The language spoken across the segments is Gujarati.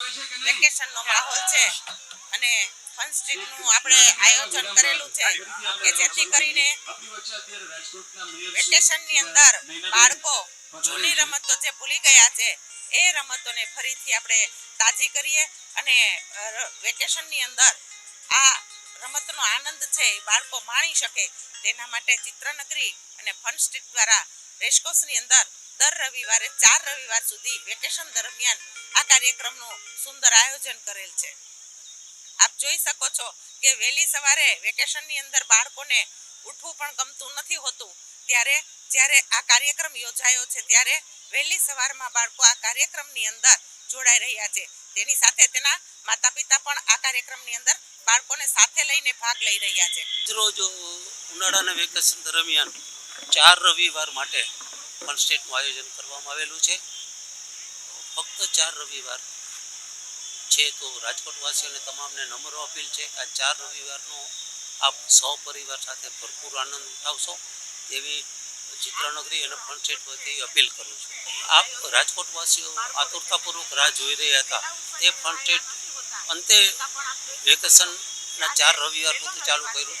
વેકેશનનો માહોલ છે અને ફન સ્ટ્રીટનું આપણે આયોજન કરેલું છે કે જેથી કરીને વેકેશનની અંદર બાળકો જૂની રમતો જે ભૂલી ગયા છે, એ રમતોને ફરીથી આપણે તાજી કરીએ અને વેકેશનની અંદર આ રમતનો આનંદ છે બાળકો માણી શકે તેના માટે ચિત્રનગરી અને ફન સ્ટ્રીટ દ્વારા રેસકોર્સની અંદર દર રવિવારે, ચાર રવિવાર સુધી વેકેશન દરમિયાન આ કાર્યક્રમનું સુંદર આયોજન કરેલ છે. આપ જોઈ શકો છો કે વહેલી સવારે વેકેશનની અંદર બાળકોને ઉઠવું પણ ગમતું નથી હોતું. ત્યારે જ્યારે આ કાર્યક્રમ યોજાયો છે, ત્યારે વહેલી સવારમાં બાળકો આ કાર્યક્રમની અંદર જોડાઈ રહ્યા છે. તેની સાથે તેના માતા પિતા પણ આ કાર્યક્રમની અંદર બાળકોને સાથે લઈને ભાગ લઈ રહ્યા છે. રોજ ઉનાળાના વેકેશન દરમિયાન ચાર રવિવાર માટે ફન આયોજન કરવામાં આવેલું છે. ફક્ત ચાર રવિવાર છે તો રાજકોટવાસીઓને તમામને નમ્ર અપીલ છે કે આ ચાર રવિવારનો આપ સહપરિવાર સાથે ભરપૂર આનંદ ઉઠાવશો એવી ચિત્રનગરી અને ફન સ્ટેટ વતી અપીલ કરું છું. આપ રાજકોટવાસીઓ આતુરતાપૂર્વક રાહ જોઈ રહ્યા હતા. તે ફન અંતે વેકેશનના ચાર રવિવાર પૂરતું ચાલુ કર્યું.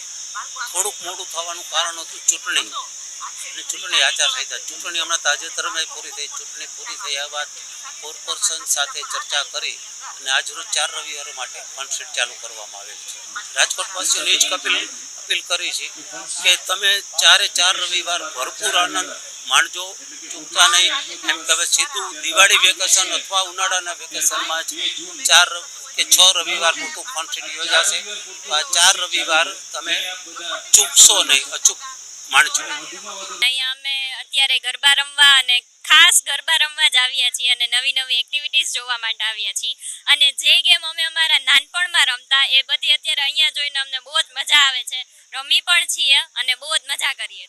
થોડુંક મોડું થવાનું કારણ હતું ચૂંટણી. અને ચૂંટણી આચારસંહિતા ચૂંટણી હમણાં તાજેતરમાં પૂરી થઈ. ચૂંટણી પૂરી થયા બાદ કોર્પોરેશન સાથે ચર્ચા કરી અને આજરોજ ચાર રવિવારો માટે ફંડશીટ ચાલુ કરવામાં આવેલ છે. રાજકોટવાસીઓને એ જ અપીલ અપીલ કરી છે કે તમે ચારે ચાર રવિવાર ભરપૂર આનંદ માણજો. ચૂકતા નહીં. એમ કે હવે સીધું દિવાળી વેકેશન અથવા ઉનાળાના વેકેશનમાં જ ચાર કે છ રવિવાર મોટું ફંડશીટ યોજાશે. આ ચાર રવિવાર તમે ચૂકશો નહીં. અચૂક માણજો અહીંયા અમે અત્યારે ગરબા રમવા અને ખાસ ગરબા રમવા જ આવ્યા છીએ અને નવી નવી એક્ટિવિટીઝ જોવા માટે આવ્યા છીએ. અને જે ગેમ અમે અમારા નાનપણમાં રમતા, એ બધી અત્યારે અહીંયા જોઈને અમને બહુ જ મજા આવે છે. રમી પણ છીએ અને બહુ જ મજા કરીએ.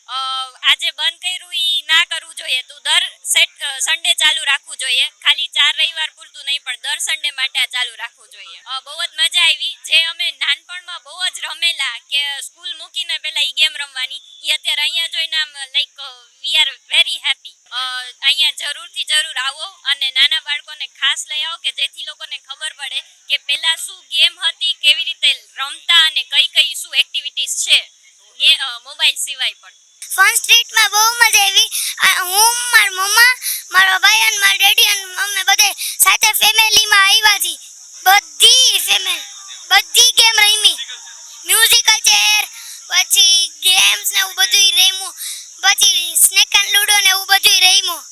આજે બંધ કર્યું એ ના કરવું જોઈએ. તો દર સેટ સન્ડે ચાલુ રાખવું જોઈએ. ખાલી ચાર રવિવાર પૂરતું નહીં, પણ દર સન્ડે માટે આ ચાલુ રાખવું જોઈએ. બહુ જ મજા આવી. જે અમે નાનપણમાં બહુ જ રમેલા કે સ્કૂલ પહેલા એ ગેમ રમવાની. એ અત્યારે અહીંયા જોઈને આમ like we are very happy અહીંયા જરૂરથી જરૂર આવો અને નાના બાળકોને ખાસ લઈ આવો કે જેથી લોકોને ખબર પડે કે પહેલા શું ગેમ હતી, કેવી રીતે રમતા અને કઈ કઈ શું એક્ટિવિટીઝ છે. મોબાઈલ સિવાય પણ. ફન સ્ટ્રીટમાં બહુ મજા આવી. હું, મારા મમ્મા, મારો ભાઈ અને મારા ડેડી અને અમે બધે સાથે ફેમિલીમાં આવ્યા છીએ. પછી સ્નેક એન્ડ લૂડો ને એવું બધું રમ્યું.